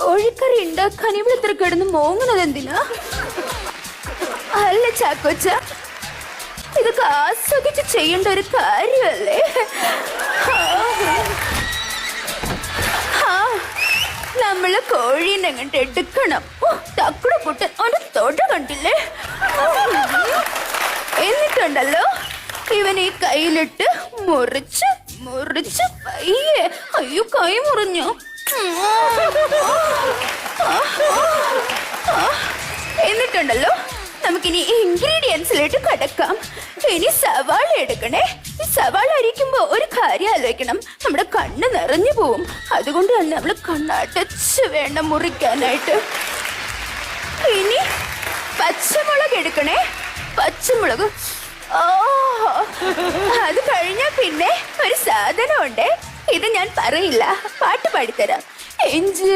കോഴിക്കറി ഉണ്ടാക്കാൻ ഇവിടെ ഇത്ര കിടന്ന് മോങ്ങുന്നത് എന്തിനാ? അല്ല ചാക്കോച്ച ഇതൊക്കെ ആസ്വദിച്ച് ചെയ്യേണ്ട ഒരു കാര്യമല്ലേ? ആ, നമ്മൾ കോഴീനെ അങ്ങോട്ട് എടുക്കണം. തക്കുട പൊട്ട് അവന്റെ തൊട കണ്ടില്ലേ? എന്നിട്ടുണ്ടല്ലോ ഇവനെ കയ്യിലിട്ട് മുറിച്ച് മുറിച്ച് പയ്യെ. അയ്യോ കൈ മുറിഞ്ഞു. എന്നിട്ടുണ്ടല്ലോ നമുക്കിനി ഇൻഗ്രീഡിയൻസിലോട്ട് കടക്കാം. ഇനി സവാള എടുക്കണേ. ഈ സവാള അരിക്കുമ്പോ ഒരു കാര്യം ആലോചിക്കണം. നമ്മുടെ കണ്ണ് നിറഞ്ഞു പോവും. അതുകൊണ്ട് തന്നെ നമ്മൾ കണ്ണടച്ച് വേണം മുറിക്കാനായിട്ട്. ഇനി പച്ചമുളക് എടുക്കണേ. പച്ചമുളക്. ഓ അത് കഴിഞ്ഞാ പിന്നെ ഒരു സാധനം ഉണ്ടേ ഇത് ഞാൻ പറയില്ല. പാട്ട് പാടിത്തരാം. എഞ്ച്